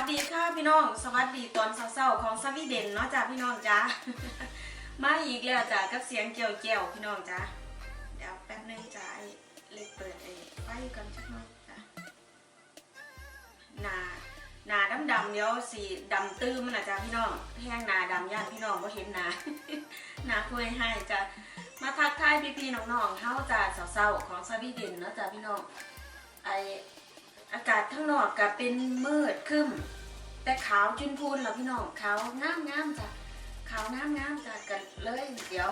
วัสดีค่ะพี่น้อง สวัสดีตอนเช้าๆของสวีเดนเนาะจ้ะพี่น้องจ้ามาอีกแล้วจ้ะกับเสียงเกี่ยวเกี่ยวๆพี่น้องจ้าเดี๋ยวแป๊บนึงจ้ะไอเล็กเปิดไอ้ไฟก่อนสักหน่อยจ้ะหนาหนาดำๆเดี๋ยวสีดำตื้มนะจ้ะพี่น้องแห้งหนาดำย่านพี่น้องก็เห็นหนาหนาคุยให้จ้ะมาทักทายพี่ๆน้องๆเฮาจ้ะเศร้าๆของสวีเดนเนาะจ้ะพี่น้องไอ อากาศข้างนอกก็เป็นมืดครึ้ม แต่ขาวจุนพูนแล้วพี่น้องขาวงามงามจ้ะขาวงามงามจ้ะกันเลยเดี๋ยว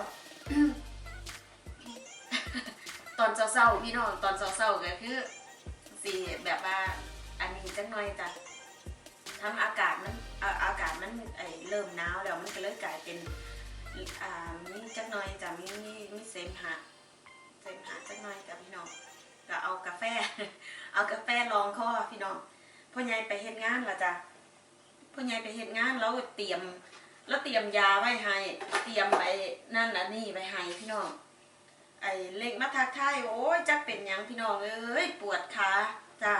ตอนเศร้าๆพี่น้องตอนเศร้าๆก็คือสีแบบว่าอันนี้จังหน่อยจ้ะทำอากาศมันอาอากาศมันไอเริ่มหนาวแล้วมันก็เลยกลายเป็นอ่ามีจักหน่อยจ้ะมีมีมีเสมหะเสมหะจักหน่อยจ้ะพี่น้อง ก็เอากาแฟ เอากาแฟรองคอพี่น้องพ่อใหญ่ไปเฮ็ดงานละจ้ะพ่อใหญ่ไปเฮ็ดงานแล้วเตรียม แล้วเตรียมยาไว้ให้ เตรียมไอ้นั่นน่ะนี่ไว้ให้พี่น้อง ไอ้เล็กมาทักทายโอ้ยจักเป็นยังพี่น้องเอ้ยปวดขาจ้ะ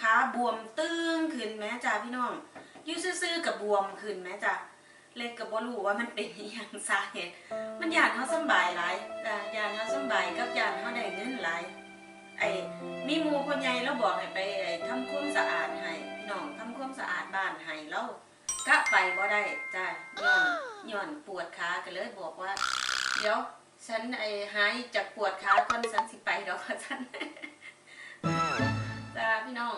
ขาบวมตึงขึ้นแม้จ้ะพี่น้องอยูซื่อๆกับบวมขึ้นแม้จ้ะเล็กกับบ่รู้ว่ามันเป็นอหยังสาเหตุมันยานเขาสบายหลายจ้ะยานเขาสบายกับยานเขาได้เงินหลาย ไอ้มีหมูคนใหญ่แล้วบอกให้ไปไอ้ทำความสะอาดให้พี่น้องทำความสะอาดบ้านให้แล้วกะไปบ่ได้จ้ะย้อนย้อนปวดขาก็เลยบอกว่า เดี๋ยวฉันไอ้หายจากปวดขาก่อนฉันสิไปดอกว่าฉันจ้าพี่น้อง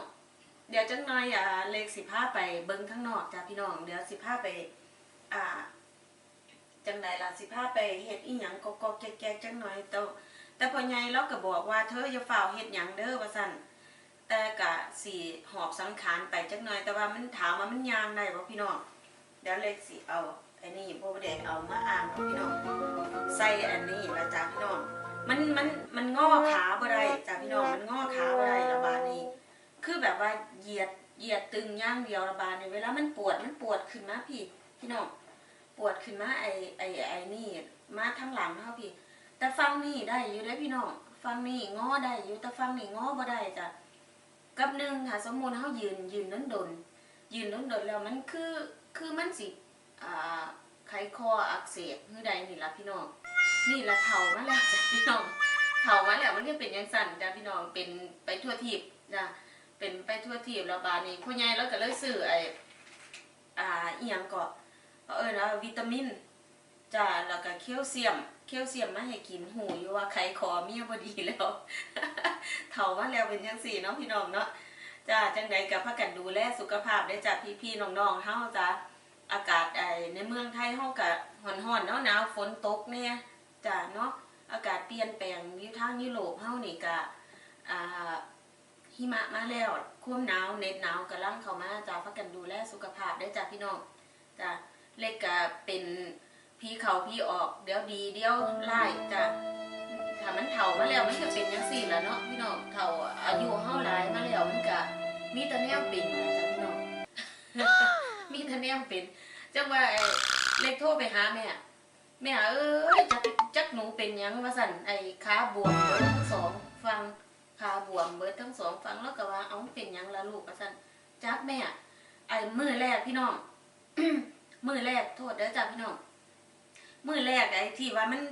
เดี๋ยวจังหน่อยอ่าเลขสิบห้าไปเบิ้งข้างนอกจ้าพี่น้องเดี๋ยวสิบห้าไป อ่าจังใดล่ะสิบห้าไปเฮ็ดอีหยังก็ก็แก๊กๆจังหน่อยแต่ แต่พ่อใหญ่เราก็บอกว่าเธออย่าฝ่าเฮ็ดหยังเด้อว่าซั่นแต่ก็สิหอบสังขารไปจักหน่อยแต่ว่ามันถามว่ามันยางได้บ่พี่น้องเดี๋ยวเลขสิเอาไอ้นี่บ่ได้เอามาอ่านพี่น้องใส่อันนี้ละจ้าพี่น้องมันมันมันงอขาบ่ได้จ้าพี่น้องมันงอขาบ่ได้ระบาดนี้คือแบบว่าเหยียดเหยียดตึงย่างเดียวระบาดนี้เวลามันปวดมันปวดขึ้นมาพี่พี่น้องปวดขึ้นมาไอไอไอนี่มาทั้งหลังเฮาพี่ แต่ฟังนี่ได้อยู่ได้พี่น้องฟังนี่ง้อได้อยู่แต่ฟังนี่ง้อบ่ได้จ้ะกับหนึ่งค่ะสมมุติเฮายืนยืนนั้นดนยืนนั้นดนแล้วมันคือคือมันสิอ่าไขคออักเสบหือใดนี่ละพี่น้องนี่ละเถามาแล้วจ้ะพี่น้องเถามาแล้วมันก็เป็นยังสั่นจ้ะพี่น้องเป็นไปทั่วทีบจ้ะเป็นไปทั่วทีบแล้วบาดนี้ผู้ใหญ่แล้วก็เลยซื้อไอ้อ่าอียงก็เออนะวิตามิน จ้ะแล้วก็แคลเซียมแคลเซียมมาให้กินหูอยู่ว่าไขคอเมียบ่ดีแล้วเถามาแล้วเป็นจังสี่เนาะพี่น้องเนาะจ้ะจังใดก็พากันดูแลสุขภาพได้จ้ะพี่ๆน้องๆเฮาจ้ะอากาศไอในเมืองไทยเฮากะห่อนๆเนาะหนาวฝนตกเนี่ยจ้ะเนาะอากาศเปลี่ยนแปลงอยู่ทางยุโรปเฮานี่กะอ่าหิมะมาแล้วความหนาวเน็ตหนาวกำลังเข้ามาจ้ะพักกันดูแลสุขภาพได้จ้ะพี่น้องจ้ะเล็กกะเป็น พี่เขาพี่ออกเดี๋ยวดีเดี๋ยวไล่จ้ะถ้ามันเฒ่ามาแล้วมันก็เป็นจังซี่ล่ะเนาะพี่น้องเฒ่าอายุเฮาหลายมาแล้วมันก็มีแต่แนวเป็นนะจ้ะพี่น้องมีแต่แนวเป็นจังว่าไอ้เล็กโทรไปหาแม่แม่เอ้ยจักจักหนูเป็นหยังว่าสั่นไอ้ขาบวมเบิดทั้งสองฟังขาบวมเบิดทั้งสองฟังแล้วก็ว่าเอาเป็นหยังละลูกว่าสั่นจักแม่ไอ้มือแรกพี่น้องมือแรกโทษเด้อจ้ะพี่น้อง มือแรกไอ้ที่ว่ามัน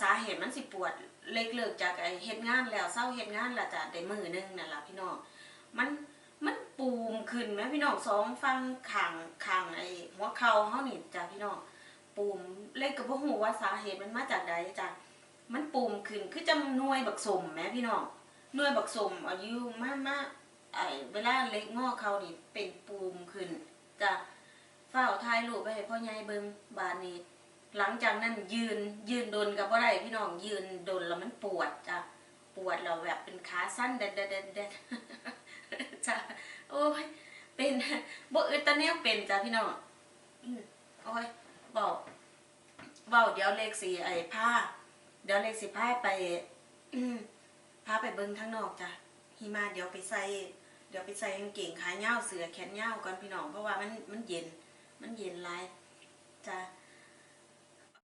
สาเหตุมันสิปวดเล็กเลิกจากไอ้เฮ็ดงานแล้วเศร้าเฮ็ดงานละจ้ะได้มือหนึงนั่นล่ะพี่น้องมันมันปูมขึ้นไหมพี่น้องสองฟังขางขางไอ้หัวเข่าเฮานี่จ้ะพี่น้องปูมเล็กกับพ่หูว่าสาเหตุมันมาจากใดจ้ะมันปูมขึ้นคือจำหน่วยบักสมแหมพี่น้องหน่วยบักสมอายุมากมากไอ้เวลาเล็กงอเขานี่เป็นปูมขึ้นจ้ะเฝ้าทายรูปไปให้พ่อใหญ่เบิงบานนี้ หลังจากนั้นยืนยืนโดนกับว่าไรพี่น้องยืนโดนแล้วมันปวดจ้ะปวดเราแบบเป็นขาสั้นเด็ดเด็ดเด็ดจ้ะโอ้ยเป็นบ่อึดตะแนวเป็นจ้ะพี่น้องโอ้ยเบาเบาเดี๋ยวเลขสีไอ้ผ้า เดี๋ยวเลขสีผ้าไปผ้าไปเบิ้งข้างนอกจ้ะหิมาเดี๋ยวไปใส่เดี๋ยวไปใส่กางเกงขาเงาเสือแขนเงาก่อนพี่น้องเพราะว่ามันมันเย็น มันเย็นลายจ้ะ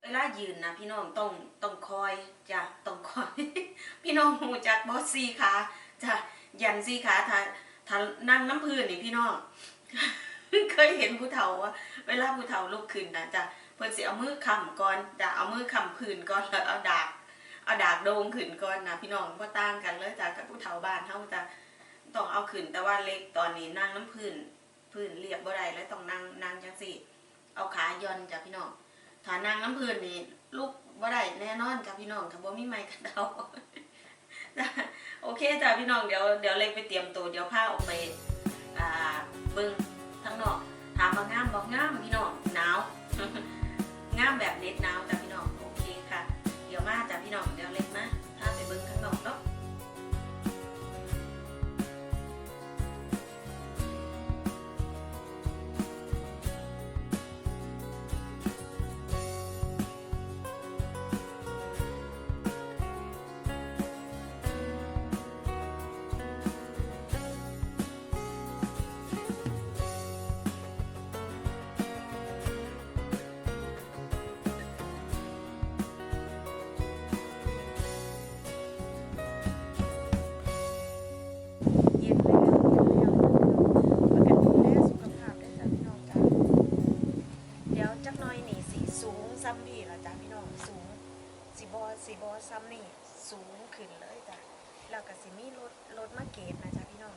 เวลายืนนะพี่น้องต้องต้องคอยจ้ะต้องคอย พี่น้องหูจักบอสซีขาจ้ะยันซีขาถ้าถ้านั่งน้ำพื้นนี่พี่น้องเคยเห็นผู้เฒ่าว่าเวลาผู้เฒ่าลุกขึ้นนะจ้ะเพิ่นสิเอามือค้ำก่อนจ้ะเอามือค้ำพื้นก่อนแล้วเอาดากเอาดากโดงขึ้นก่อนนะพี่น้องบ่ต่างกันเลยจ้ะกับผู้เฒ่าบ้านเฮาจ้ะต้องเอาขึ้นแต่ว่าเล็กตอนนี้นั่งน้ำพื้นพื้นเรียบบ่ได้แล้วต้องนั่งนั่งจังซี่เอาขาย่อนจ้ะพี่น้อง ฐานางน้ำพื้นนี่ลูกบ่ได้แน่นอนค่ะพี่น้องค่ะบ่มีไม้กันเดาโอเคจ้ะพี่น้องเดี๋ยวเดี๋ยวเล็กไปเตรียมตัวเดี๋ยวผ้าออกไปอ่าเบิ้งข้งนอกถามบางามบ่งามพี่น้องหนาวงามแบบเน็ตหนาวจ้ะพี่น้องโอเคค่ะ เดี๋ยวมาจ้ะพี่น้องเดี๋ยวเล็ก ซ้ำพี่ละจ้ะพี่น้องสูงสีบอสีบอซ้ำนี่สูงขึ้นเลยจ้ะแล้วก็สิมีรถรถมาเก็บนะจ้ะพี่น้อง